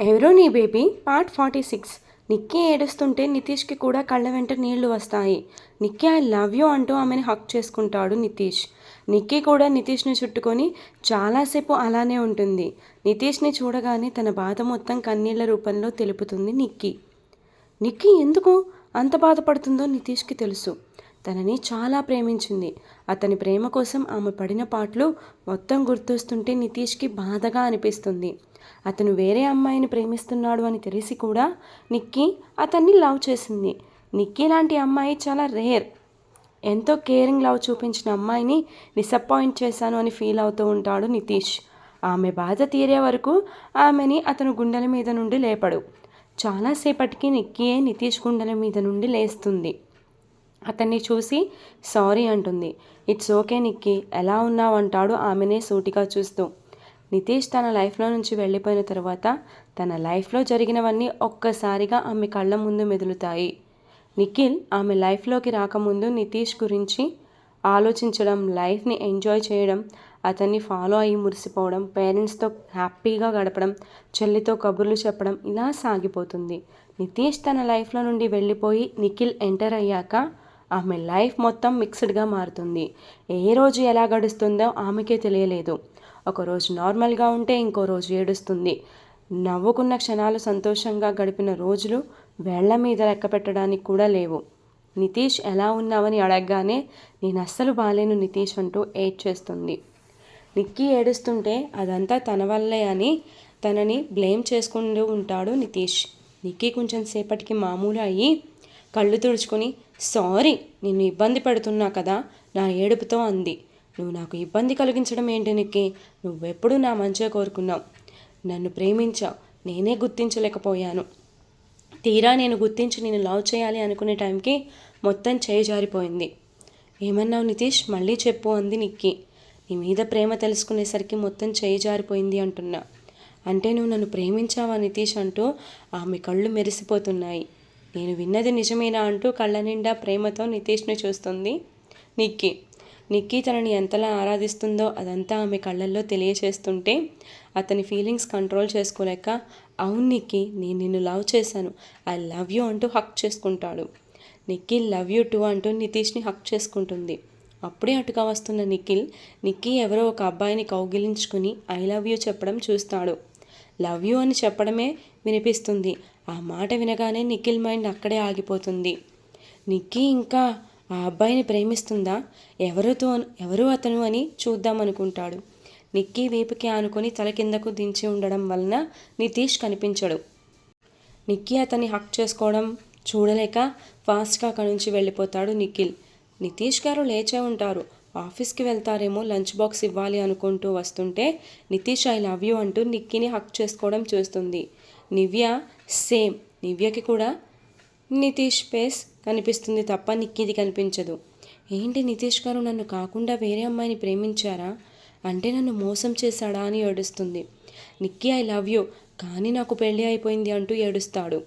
ఎవరో నీ baby part forty six. Nikki ఏడుస్తుంటే నితీష్కి కూడా కళ్ళ వెంట నీళ్ళు వస్తాయి. నిక్కీ ఐ లవ్ యూ అంటూ ఆమెను హక్ చేసుకుంటాడు నితీష్. నిక్కీ కూడా నితీష్ని చుట్టుకొని చాలాసేపు అలానే ఉంటుంది. నితీష్ని చూడగానే తన బాధ మొత్తం కన్నీళ్ళ రూపంలో తెలుపుతుంది నిక్కీ. నిక్కీ ఎందుకు? అంత బాధపడుతుందో నితీష్కి తెలుసు. తనని చాలా ప్రేమించింది. అతని ప్రేమ కోసం ఆమె పడిన పాటలు మొత్తం గుర్తొస్తుంటే నితీష్కి బాధగా అనిపిస్తుంది. అతను వేరే అమ్మాయిని ప్రేమిస్తున్నాడు అని తెలిసి కూడా నిక్కీ అతన్ని లవ్ చేసింది. నిక్కీ లాంటి అమ్మాయి చాలా రేర్. ఎంతో కేరింగ్ లవ్ చూపించిన అమ్మాయిని డిసప్పాయింట్ చేశాను అని ఫీల్ అవుతూ ఉంటాడు నితీష్. ఆమె బాధ తీరే వరకు ఆమెని అతను గుండెల మీద నుండి లేపడు. చాలాసేపటికి నిక్కీయే నితీష్ గుండెల మీద నుండి లేస్తుంది. అతన్ని చూసి సారీ అంటుంది. ఇట్స్ ఓకే నిక్కి ఎలా ఉన్నావు? అంటాడు ఆమెనే సూటిగా చూస్తూ. నితీష్ తన లైఫ్లో నుంచి వెళ్ళిపోయిన తర్వాత తన లైఫ్లో జరిగినవన్నీ ఒక్కసారిగా ఆమె కళ్ళ ముందు మెదులుతాయి. నిఖిల్ ఆమె లైఫ్లోకి రాకముందు నితీష్ గురించి ఆలోచించడం లైఫ్ని ఎంజాయ్ చేయడం అతన్ని ఫాలో అయ్యి మురిసిపోవడం పేరెంట్స్తో హ్యాపీగా గడపడం చెల్లితో కబుర్లు చెప్పడం ఇలా సాగిపోతుంది. నితీష్ తన లైఫ్లో నుండి వెళ్ళిపోయి నిఖిల్ ఎంటర్ అయ్యాక ఆమె లైఫ్ మొత్తం మిక్స్డ్గా మారుతుంది. ఏ రోజు ఎలా గడుస్తుందో ఆమెకే తెలియలేదు. ఒకరోజు నార్మల్గా ఉంటే ఇంకో రోజు ఏడుస్తుంది. నవ్వుకున్న క్షణాలు సంతోషంగా గడిపిన రోజులు వేళ్ళ మీద లెక్క పెట్టడానికి కూడా లేవు. నితీష్ ఎలా ఉన్నావని అడగగానే నేను అస్సలు బాలేను నితీష్ అంటూ ఏడ్ చేస్తుంది. నిక్కీ ఏడుస్తుంటే అదంతా తన వల్లే అని తనని బ్లేమ్ చేసుకుంటూ ఉంటాడు నితీష్. నిక్కీ కొంచెం సేపటికి మామూలు అయ్యి కళ్ళు తుడుచుకొని సారీ నిన్ను ఇబ్బంది పెడుతున్నా కదా నా ఏడుపుతో అంది. నువ్వు నాకు ఇబ్బంది కలిగించడం ఏంటి నిక్కి? నువ్వెప్పుడు నా మంచిగా కోరుకున్నావు. నన్ను ప్రేమించావు. నేనే గుర్తించలేకపోయాను. తీరా నేను గుర్తించి నేను లవ్ చేయాలి అనుకునే టైంకి మొత్తం చేయి జారిపోయింది. ఏమన్నావు నితీష్? మళ్ళీ చెప్పు అంది నిక్కి. నీ మీద ప్రేమ తెలుసుకునేసరికి మొత్తం చేయి జారిపోయింది అంటున్నా. అంటే నువ్వు నన్ను ప్రేమించావా నితీష్ అంటూ ఆమె కళ్ళు మెరిసిపోతున్నాయి. నేను విన్నది నిజమేనా అంటూ కళ్ళ నిండా ప్రేమతో నితీష్ని చూస్తుంది నిక్కీ. నిక్కీ తనని ఎంతలా ఆరాధిస్తుందో అదంతా ఆమె కళ్ళల్లో తెలియచేస్తుంటే అతని ఫీలింగ్స్ కంట్రోల్ చేసుకోలేక అవును నిక్కీ నేను నిన్ను లవ్ చేశాను. ఐ లవ్ యూ అంటూ హక్ చేసుకుంటాడు. నిఖిల్ లవ్ యూ టూ అంటూ నితీష్ని హక్ చేసుకుంటుంది. అప్పుడే అటుగా వస్తున్న నిఖిల్ నిక్కీ ఎవరో ఒక అబ్బాయిని కౌగిలించుకుని ఐ లవ్ యూ చెప్పడం చూస్తాడు. లవ్ యూ అని చెప్పడమే వినిపిస్తుంది. ఆ మాట వినగానే నిఖిల్ మైండ్ అక్కడే ఆగిపోతుంది. నిక్కీ ఇంకా ఆ అబ్బాయిని ప్రేమిస్తుందా? ఎవరితో ఎవరు అతను అని చూద్దామనుకుంటాడు. నిక్కీ వీపుకి ఆనుకొని తల కిందకు దించి ఉండడం వలన నితీష్ కనిపించడు. నిక్కీ అతన్ని హక్ చేసుకోవడం చూడలేక ఫాస్ట్గా అక్కడి నుంచి వెళ్ళిపోతాడు నిఖిల్. నితీష్ గారు లేచే ఉంటారు. ఆఫీస్కి వెళ్తారేమో లంచ్ బాక్స్ ఇవ్వాలి అనుకుంటూ వస్తుంటే నితీష్ ఐ లవ్ యూ అంటూ నిక్కీని హక్ చేసుకోవడం చూస్తుంది. నివ్య సేమ్ నివ్యకి కూడా నితీష్ ఫేస్ కనిపిస్తుంది తప్ప నిక్కీది కనిపించదు. ఏంటి నితీష్ గారు నన్ను కాకుండా వేరే అమ్మాయిని ప్రేమించారా? అంటే నన్ను మోసం చేశాడా? అని ఏడుస్తుంది. నిక్కీ ఐ లవ్ యూ కానీ నాకు పెళ్ళి అయిపోయింది అంటూ ఏడుస్తాడు.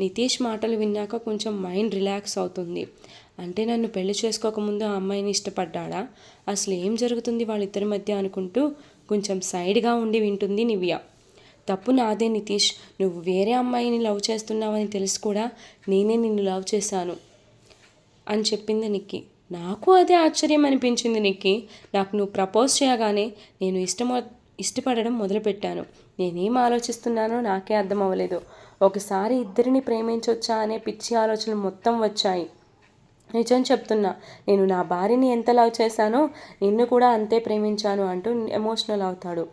నితీష్ మాటలు విన్నాక కొంచెం మైండ్ రిలాక్స్ అవుతుంది. అంటే నన్ను పెళ్ళి చేసుకోకముందు ఆ అమ్మాయిని ఇష్టపడ్డా అసలు ఏం జరుగుతుంది వాళ్ళిద్దరి మధ్య అనుకుంటూ కొంచెం సైడ్గా ఉండి వింటుంది నివ్య. తప్పు నాదే నితీష్ నువ్వు వేరే అమ్మాయిని లవ్ చేస్తున్నావని తెలిసి కూడా నేనే నిన్ను లవ్ చేశాను అని చెప్పింది నిక్కి. నాకు అదే ఆశ్చర్యం అనిపించింది నిక్కి. నాకు నువ్వు ప్రపోజ్ చేయగానే నేను ఇష్టమో ఇష్టపడడం మొదలుపెట్టాను. నేనేం ఆలోచిస్తున్నానో నాకే అర్థం అవ్వలేదు ఒకసారి ఇద్దరిని ప్రేమించవచ్చా అనే పిచ్చి ఆలోచనలు మొత్తం వచ్చాయి. నిజం చెప్తున్నా. నేను నా భార్యని ఎంత లవ్ చేశానో నిన్ను కూడా అంతే ప్రేమించాను అంటూ ఎమోషనల్ అవుతాడు.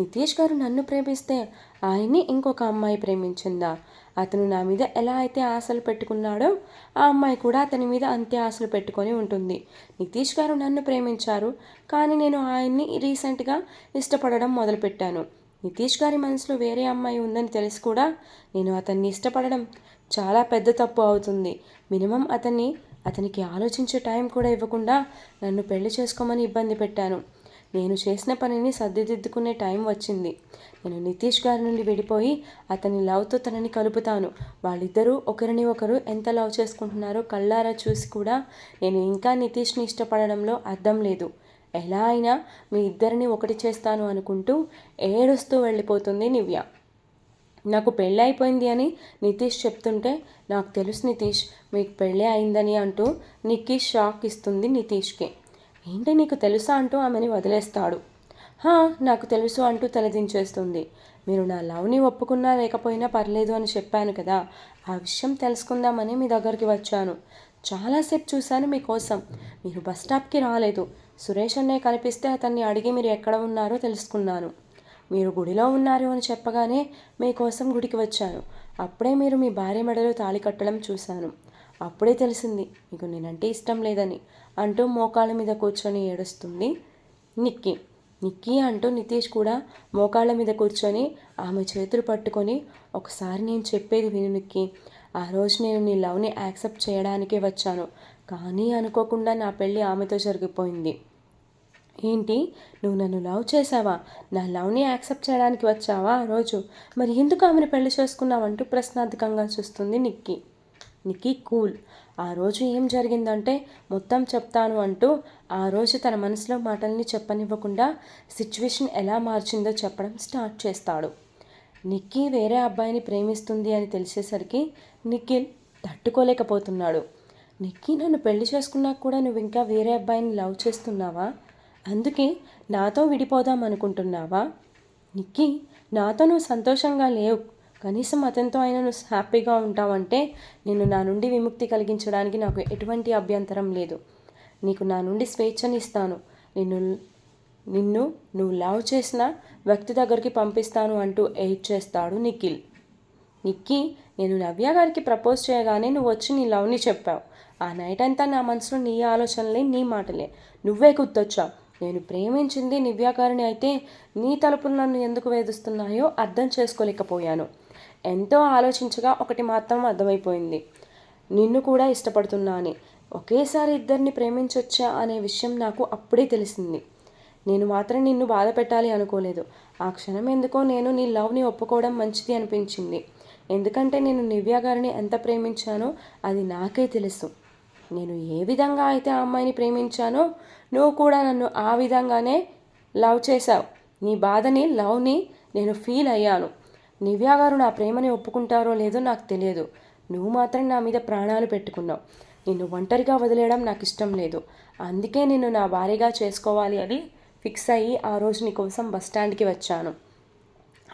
నితీష్ గారు నన్ను ప్రేమిస్తే ఆయన్ని ఇంకొక అమ్మాయి ప్రేమించిందా? అతను నా మీద ఎలా అయితే ఆశలు పెట్టుకున్నాడో ఆ అమ్మాయి కూడా అతని మీద అంతే ఆశలు పెట్టుకొని ఉంటుంది. నితీష్ గారు నన్ను ప్రేమించారు కానీ నేను ఆయన్ని రీసెంట్గా ఇష్టపడడం మొదలుపెట్టాను. నితీష్ గారి మనసులో వేరే అమ్మాయి ఉందని తెలిసి కూడా నేను అతన్ని ఇష్టపడడం చాలా పెద్ద తప్పు అవుతుంది. మినిమం అతన్ని అతనికి ఆలోచించే టైం కూడా ఇవ్వకుండా నన్ను పెళ్ళి చేసుకోమని ఇబ్బంది పెట్టాను. నేను చేసిన పనిని సర్దిదిద్దుకునే టైం వచ్చింది. నేను నితీష్ గారి నుండి విడిపోయి అతని లవ్తో తనని కలుపుతాను. వాళ్ళిద్దరూ ఒకరిని ఒకరు ఎంత లవ్ చేసుకుంటున్నారో కళ్ళారా చూసి కూడా నేను ఇంకా నితీష్ని ఇష్టపడడంలో అర్థం లేదు. ఎలా అయినా మీ ఇద్దరిని ఒకటి చేస్తాను అనుకుంటూ ఏడుస్తూ వెళ్ళిపోతుంది నివ్య నాకు పెళ్ళి అయిపోయింది అని నితీష్ చెప్తుంటే నాకు తెలుసు నితీష్ మీకు పెళ్ళి అయిందని అంటూ నిక్కి షాక్ ఇస్తుంది నితీష్కి. ఏంటి నీకు తెలుసా? అంటూ ఆమెని వదిలేస్తాడు. "హా, నాకు తెలుసు అంటూ తలదించేస్తుంది. మీరు నా లవ్ని ఒప్పుకున్నా లేకపోయినా పర్లేదు అని చెప్పాను కదా ఆ విషయం తెలుసుకుందామని మీ దగ్గరికి వచ్చాను. చాలాసేపు చూశాను మీకోసం. మీరు బస్ స్టాప్కి రాలేదు. సురేష్ అన్నయ్య కనిపిస్తే అతన్ని అడిగి మీరు ఎక్కడ ఉన్నారో తెలుసుకున్నాను. మీరు గుడిలో ఉన్నారు అని చెప్పగానే మీకోసం గుడికి వచ్చాను. అప్పుడే మీరు మీ భార్య మెడలో తాళి కట్టడం చూశాను. అప్పుడే తెలిసింది మీకు నేనంటే ఇష్టం లేదని అంటూ మోకాళ్ళ మీద కూర్చొని ఏడుస్తుంది నిక్కీ. నిక్కీ అంటూ నితీష్ కూడా మోకాళ్ళ మీద కూర్చొని ఆమె చేతులు పట్టుకొని ఒకసారి నేను చెప్పేది విను నిక్కీ. ఆ రోజు నేను నీ లవ్ని యాక్సెప్ట్ చేయడానికే వచ్చాను. కానీ అనుకోకుండా నా పెళ్ళి ఆమెతో జరిగిపోయింది. ఏంటి? నువ్వు నన్ను లవ్ చేసావా నా లవ్ని యాక్సెప్ట్ చేయడానికి వచ్చావా ఆ రోజు? మరి ఎందుకు ఆమెను పెళ్ళి చేసుకున్నావంటూ ప్రశ్నార్థకంగా చూస్తుంది నిక్కీ. నిక్కీ కూల్. ఆ రోజు ఏం జరిగిందంటే మొత్తం చెప్తాను అంటూ ఆ రోజు తన మనసులో మాటల్ని చెప్పనివ్వకుండా సిచ్యువేషన్ ఎలా మార్చిందో చెప్పడం స్టార్ట్ చేస్తాడు. నిక్కీ వేరే అబ్బాయిని ప్రేమిస్తుంది అని తెలిసేసరికి నిఖిల్ తట్టుకోలేకపోతున్నాడు. నిక్కీ నన్ను పెళ్ళి చేసుకున్నా కూడా నువ్వు ఇంకా వేరే అబ్బాయిని లవ్ చేస్తున్నావా? అందుకే నాతో విడిపోదాం అనుకుంటున్నావా? నిక్కీ నాతో నువ్వు సంతోషంగా లేవు. కనీసం అతనితో అయినా నువ్వు హ్యాపీగా ఉంటావంటే నేను నా నుండి విముక్తి కలిగించడానికి నాకు ఎటువంటి అభ్యంతరం లేదు. నీకు నా నుండి స్వేచ్ఛనిస్తాను. నిన్ను నిన్ను నువ్వు లవ్ చేసిన వ్యక్తి దగ్గరికి పంపిస్తాను అంటూ ఎయిట్ చేస్తాడు నిఖిల్. నిక్కీ నేను నవ్య గారికి ప్రపోజ్ చేయగానే నువ్వు వచ్చి నీ లవ్ని చెప్పావు. ఆ నైట్ అంతా నా మనసులో నీ ఆలోచనలే నీ మాటలే. నువ్వే గుర్తొచ్చావు. నేను ప్రేమించింది నివ్యాకారిణి అయితే నీ తలుపులు నన్ను ఎందుకు వేధిస్తున్నాయో అర్థం చేసుకోలేకపోయాను. ఎంతో ఆలోచించగా ఒకటి మాత్రం అర్థమైపోయింది. నిన్ను కూడా ఇష్టపడుతున్నా అని ఒకేసారి ఇద్దరిని ప్రేమించొచ్చా అనే విషయం నాకు అప్పుడే తెలిసింది. నేను మాత్రం నిన్ను బాధ పెట్టాలి అనుకోలేదు. ఆ క్షణం ఎందుకో నేను నీ లవ్ని ఒప్పుకోవడం మంచిది అనిపించింది. ఎందుకంటే నేను నివ్య గారిని ఎంత ప్రేమించానో అది నాకే తెలుసు. నేను ఏ విధంగా అయితే ఆ అమ్మాయిని ప్రేమించానో నువ్వు కూడా నన్ను ఆ విధంగానే లవ్ చేశావు. నీ బాధని లవ్ని నేను ఫీల్ అయ్యాను. నివ్య గారు నా ప్రేమని ఒప్పుకుంటారో లేదో నాకు తెలియదు. నువ్వు మాత్రం నా మీద ప్రాణాలు పెట్టుకున్నావు. నిన్ను ఒంటరిగా వదిలేయడం నాకు ఇష్టం లేదు. అందుకే నిన్ను నా భార్యగా చేసుకోవాలి అని ఫిక్స్ అయ్యి ఆ రోజు నీ కోసం బస్ స్టాండ్కి వచ్చాను.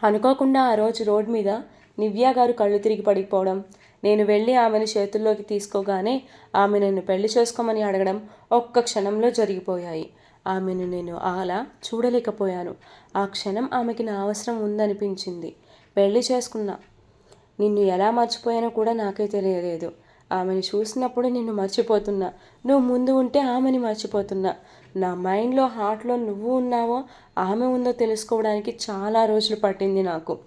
అనుకోకుండా ఆ రోజు రోడ్ మీద నివ్యా గారు కళ్ళు తిరిగి పడిపోవడం. నేను వెళ్ళి ఆమెను చేతుల్లోకి తీసుకోగానే ఆమె నన్ను పెళ్ళి చేసుకోమని అడగడం ఒక్క క్షణంలో జరిగిపోయాయి. ఆమెను నేను అలా చూడలేకపోయాను. ఆ క్షణం ఆమెకి నా అవసరం ఉందనిపించింది. పెళ్ళి చేసుకున్నా. నిన్ను ఎలా మర్చిపోయానో కూడా నాకే తెలియలేదు. ఆమెను చూసినప్పుడు నిన్ను మర్చిపోతున్నా. నువ్వు ముందు ఉంటే ఆమెని మర్చిపోతున్నా. నా మైండ్లో హార్ట్లో నువ్వు ఉన్నావో ఆమె ఉందో తెలుసుకోవడానికి చాలా రోజులు పట్టింది నాకు.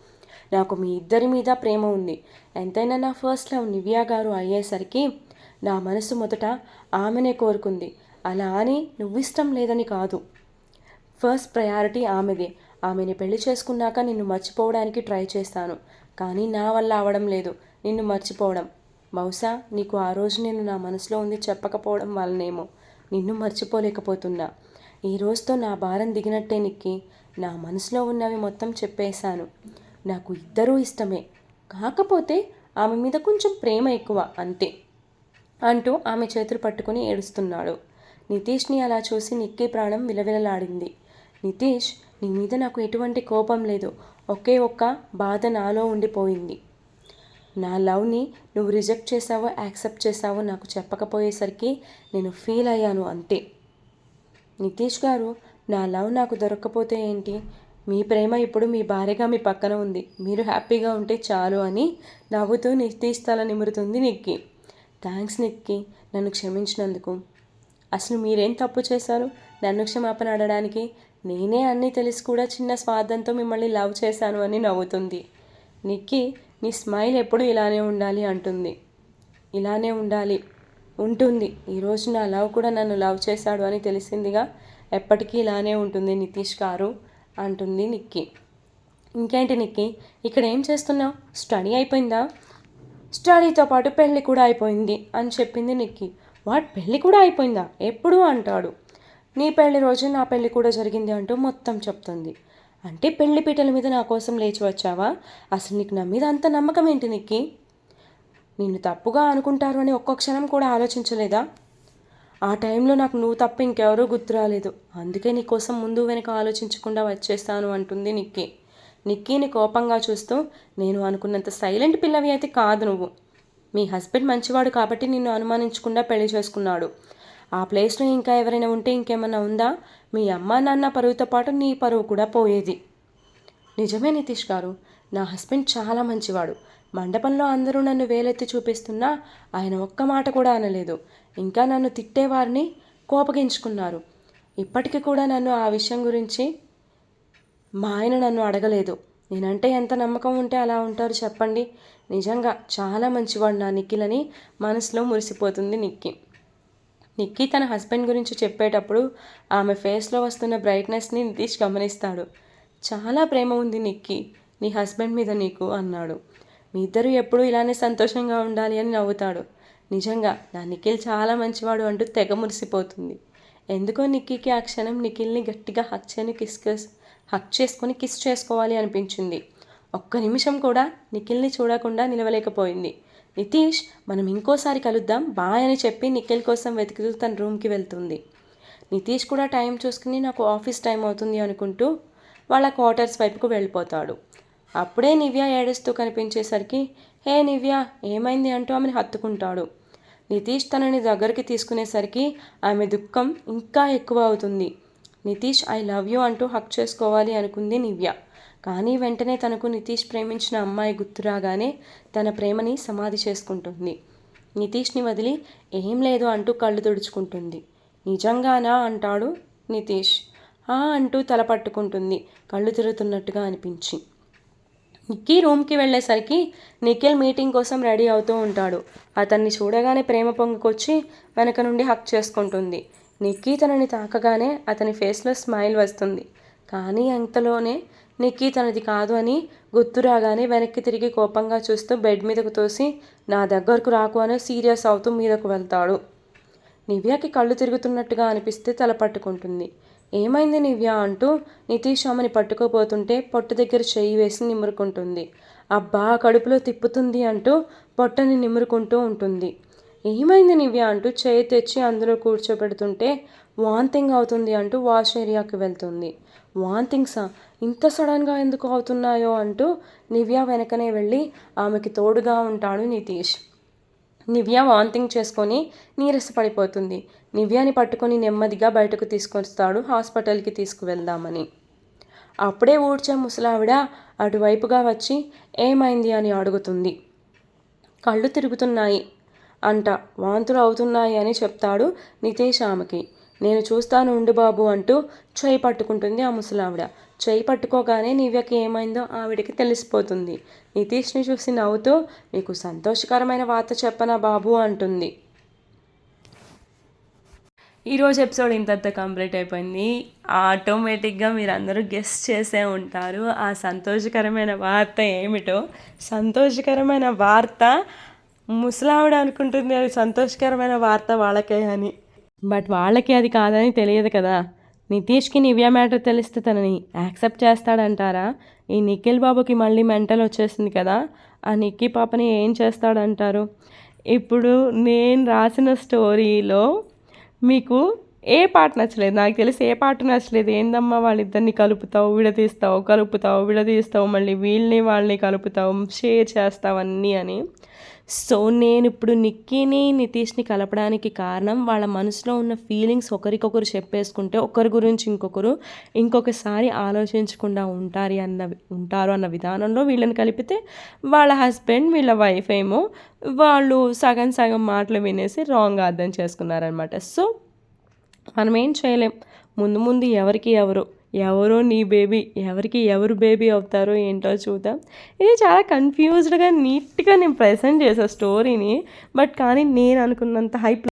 నాకు మీ ఇద్దరి మీద ప్రేమ ఉంది. ఎంతైనా నా ఫస్ట్ లవ్ నివ్యా గారు అయ్యేసరికి నా మనసు మొదట ఆమెనే కోరుకుంది. అలా అని నువ్వు ఇష్టం లేదని కాదు. ఫస్ట్ ప్రయారిటీ ఆమెదే. ఆమెని పెళ్ళి చేసుకున్నాక నిన్ను మర్చిపోవడానికి ట్రై చేస్తాను. కానీ నా వల్ల అవడం లేదు. నిన్ను మర్చిపోవడం. బహుశా నీకు ఆ రోజు నేను నా మనసులో ఉంది చెప్పకపోవడం వల్లనేమో. నిన్ను మర్చిపోలేకపోతున్నా. ఈ రోజుతో నా భారం దిగినట్టే నిక్కి. నా మనసులో ఉన్నవి మొత్తం చెప్పేశాను. నాకు ఇద్దరూ ఇష్టమే. కాకపోతే ఆమె మీద కొంచెం ప్రేమ ఎక్కువ అంతే. అంటూ ఆమె చేతులు పట్టుకుని ఏడుస్తున్నాడు. నితీష్ని అలా చూసి నిక్కీ ప్రాణం విలవిలలాడింది. నితీష్ నీ మీద నాకు ఎటువంటి కోపం లేదు. ఒకే ఒక్క బాధ నాలో ఉండిపోయింది. నా లవ్ని నువ్వు రిజెక్ట్ చేసావో యాక్సెప్ట్ చేసావో నాకు చెప్పకపోయేసరికి నేను ఫీల్ అయ్యాను అంతే. నితీష్ గారు నా లవ్ నాకు దొరక్కపోతే ఏంటి? మీ ప్రేమ ఇప్పుడు మీ భార్యగా మీ పక్కన ఉంది. మీరు హ్యాపీగా ఉంటే చాలు అని నవ్వుతూ నితీష్ తల నిమురుతుంది నిక్కి. థ్యాంక్స్ నిక్కి నన్ను క్షమించినందుకు. అసలు మీరేం తప్పు చేశారు? నన్ను క్షమాపణ అడడానికి నేనే అన్నీ తెలిసి కూడా చిన్న స్వార్థంతో మిమ్మల్ని లవ్ చేశాను అని నవ్వుతుంది. నిక్కి నీ స్మైల్ ఎప్పుడు ఇలానే ఉండాలి అంటుంది. ఇలానే ఉండాలి. ఉంటుంది. ఈరోజు నా లవ్ కూడా నన్ను లవ్ చేశాడు అని తెలిసిందిగా ఎప్పటికీ ఇలానే ఉంటుంది నితీష్ గారు. అంటుంది నిక్కి. ఇంకేంటి నిక్కి? ఇక్కడ ఏం చేస్తున్నావు? స్టడీ అయిపోయిందా? స్టడీతో పాటు పెళ్ళి కూడా అయిపోయింది అని చెప్పింది నిక్కి. వాట్? పెళ్ళి కూడా అయిపోయిందా? ఎప్పుడు? అంటాడు. నీ పెళ్ళి రోజు నా పెళ్ళి కూడా జరిగింది అంటూ మొత్తం చెప్తుంది. అంటే పెళ్ళి పీటల మీద నా కోసం లేచి వచ్చావా? అసలు నీకు నా మీద అంత నమ్మకం ఏంటి నిక్కి? నిన్ను తప్పుగా అనుకుంటారు అని ఒక్క క్షణం కూడా ఆలోచించలేదా? ఆ టైంలో నాకు నువ్వు తప్ప ఇంకెవరూ గుర్తు రాలేదు. అందుకే నీకోసం ముందు వెనక ఆలోచించకుండా వచ్చేస్తాను అంటుంది నిక్కీ. నిక్కీని కోపంగా చూస్తూ నేను అనుకున్నంత సైలెంట్ పిల్లవి అయితే కాదు నువ్వు. మీ హస్బెండ్ మంచివాడు కాబట్టి నిన్ను అనుమానించకుండా పెళ్ళి చేసుకున్నాడు. ఆ ప్లేస్లో ఇంకా ఎవరైనా ఉంటే ఇంకేమైనా ఉందా? మీ అమ్మ నాన్న పరువుతో పాటు నీ పరువు కూడా పోయేది. నిజమే నితీష్ గారు. నా హస్బెండ్ చాలా మంచివాడు. మండపంలో అందరూ నన్ను వేలెత్తి చూపిస్తున్నా ఆయన ఒక్క మాట కూడా అనలేదు. ఇంకా నన్ను తిట్టేవారిని కోపగించుకున్నారు. ఇప్పటికీ కూడా నన్ను ఆ విషయం గురించి మా ఆయన నన్ను అడగలేదు. నేనంటే ఎంత నమ్మకం ఉంటే అలా ఉంటారు చెప్పండి. నిజంగా చాలా మంచివాడు నా నిఖిలని మనసులో మురిసిపోతుంది నిక్కి. నిక్కీ తన హస్బెండ్ గురించి చెప్పేటప్పుడు ఆమె ఫేస్లో వస్తున్న బ్రైట్నెస్ని నితీష్ గమనిస్తాడు. చాలా ప్రేమ ఉంది నిక్కీ. నీ హస్బెండ్ మీద నీకు అన్నాడు. మీ ఇద్దరు ఎప్పుడూ ఇలానే సంతోషంగా ఉండాలి అని నవ్వుతాడు. నిజంగా నా నిఖిల్ చాలా మంచివాడు అంటూ తెగ మురిసిపోతుంది. ఎందుకో నిక్కీకి ఆ క్షణం నిఖిల్ని గట్టిగా హక్ చేయని కిస్ హక్ చేసుకొని కిస్ చేసుకోవాలి అనిపించింది. ఒక్క నిమిషం కూడా నిఖిల్ని చూడకుండా నిలవలేకపోయింది. నితీష్ మనం ఇంకోసారి కలుద్దాం బాయ్ అని చెప్పి నిఖిల్ కోసం వెతుకుతూ తన రూమ్కి వెళ్తుంది. నితీష్ కూడా టైం చూసుకుని నాకు ఆఫీస్ టైం అవుతుంది అనుకుంటూ వాళ్ళ క్వార్టర్స్ వైపుకు వెళ్ళిపోతాడు. అప్పుడే నివ్య ఏడుస్తూ కనిపించేసరికి హే నివ్య ఏమైంది? అంటూ ఆమెను హత్తుకుంటాడు. నితీష్ తనని దగ్గరికి తీసుకునేసరికి ఆమె దుఃఖం ఇంకా ఎక్కువ అవుతుంది నితీష్ ఐ లవ్ యూ అంటూ హక్ చేసుకోవాలి అనుకుంది నివ్య. కానీ వెంటనే తనకు నితీష్ ప్రేమించిన అమ్మాయి గుర్తురాగానే తన ప్రేమని సమాధి చేసుకుంటుంది. నితీష్ని వదిలి ఏం లేదు అంటూ కళ్ళు తుడుచుకుంటుంది. నిజంగానా? అంటాడు నితీష్. ఆ అంటూ తల పట్టుకుంటుంది కళ్ళు తిరుగుతున్నట్టుగా అనిపించి. నిక్కీ రూమ్కి వెళ్ళేసరికి నిఖిల్ మీటింగ్ కోసం రెడీ అవుతూ ఉంటాడు. అతన్ని చూడగానే ప్రేమ పొంగుకొచ్చి వెనక నుండి హక్ చేసుకుంటుంది. నిక్కీ తనని తాకగానే అతని ఫేస్లో స్మైల్ వస్తుంది. కానీ అంతలోనే నిక్కీ తనది కాదు అని గుర్తు రాగానే వెనక్కి తిరిగి కోపంగా చూస్తూ బెడ్ మీదకు తోసి నా దగ్గరకు రాకు అని సీరియస్ అవుతూ మీదకు వెళ్తాడు. నివ్యాకి కళ్ళు తిరుగుతున్నట్టుగా అనిపిస్తే తల పట్టుకుంటుంది. ఏమైంది నివ్య అంటూ నితీష్ ఆమెని పట్టుకోపోతుంటే పొట్ట దగ్గర చేయి వేసి నిమురుకుంటుంది. అబ్బా కడుపులో తిప్పుతుంది అంటూ పొట్టని నిమురుకుంటూ ఉంటుంది. ఏమైంది నివ్య అంటూ చేయి తెచ్చి అందులో కూర్చోబెడుతుంటే వాంతింగ్ అవుతుంది అంటూ వాష్ ఏరియాకి వెళ్తుంది. వాంతింగ్సా ఇంత సడన్గా ఎందుకు అవుతున్నాయో అంటూ నివ్య వెనకనే వెళ్ళి ఆమెకి తోడుగా ఉంటాడు నితీష్. నివ్య వాంతింగ్ చేసుకొని నీరసపడిపోతుంది. నివ్యాని పట్టుకొని నెమ్మదిగా బయటకు తీసుకొస్తాడు హాస్పిటల్కి తీసుకువెళ్దామని. అప్పుడే ఊడ్చే ముసలావిడ అటువైపుగా వచ్చి ఏమైంది? అని అడుగుతుంది. కళ్ళు తిరుగుతున్నాయి అంట. వాంతులు అవుతున్నాయి అని చెప్తాడు నితేష్ ఆమెకి. నేను చూస్తాను ఉండు బాబు అంటూ చేయి పట్టుకుంటుంది ఆ ముసలావిడ. చేయి పట్టుకోగానే నివ్యకి ఏమైందో ఆవిడకి తెలిసిపోతుంది. నితీష్ని చూసి నవ్వుతూ నీకు సంతోషకరమైన వార్త చెప్పనా బాబు? అంటుంది. ఈరోజు ఎపిసోడ్ ఇంత కంప్లీట్ అయిపోయింది. ఆటోమేటిక్గా మీరు అందరూ గెస్ట్ చేసే ఉంటారు. ఆ సంతోషకరమైన వార్త ఏమిటో సంతోషకరమైన వార్త ముసలావిడ అనుకుంటుంది అది సంతోషకరమైన వార్త వాళ్ళకే అని. బట్ వాళ్ళకి అది కాదని తెలియదు కదా. నితీష్కి నివ్య మ్యాటర్ తెలిస్తే తనని యాక్సెప్ట్ చేస్తాడంటారా? ఈ నిఖిల్ బాబుకి మళ్ళీ మెంటల్ వచ్చేసింది కదా ఆ నిక్కి పాపని ఏం చేస్తాడంటారు? ఇప్పుడు నేను రాసిన స్టోరీలో మీకు ఏ పాట నచ్చలేదు? నాకు తెలిసి ఏ పాట నచ్చలేదు. ఏందమ్మా వాళ్ళిద్దరిని కలుపుతావు విడదీస్తావు కలుపుతావు విడదీస్తావు మళ్ళీ వీళ్ళని వాళ్ళని కలుపుతావు షేర్ చేస్తావు అన్నీ అని. సో నేను ఇప్పుడు నిక్కీని నితీష్ని కలపడానికి కారణం వాళ్ళ మనసులో ఉన్న ఫీలింగ్స్ ఒకరికొకరు చెప్పేసుకుంటే ఒకరి గురించి ఇంకొకరు ఇంకొకసారి ఆలోచించకుండా ఉంటారు అన్న ఉంటారు అన్న విధానంలో వీళ్ళని కలిపితే వాళ్ళ హస్బెండ్ వీళ్ళ వైఫ్ ఏమో వాళ్ళు సగం సగం మాటలు వినేసి రాంగ్ అర్థం చేసుకున్నారనమాట సో మనం ఏం చేయలేం. ముందు ముందు ఎవరికి ఎవరు ఎవరో నీ బేబీ ఎవరికి ఎవరు బేబీ అవుతారో ఏంటో చూద్దాం. ఇది చాలా కన్ఫ్యూజ్డ్గా నీట్గా నేను ప్రజెంట్ చేసా స్టోరీని బట్ కానీ నేను అనుకున్నంత హైప్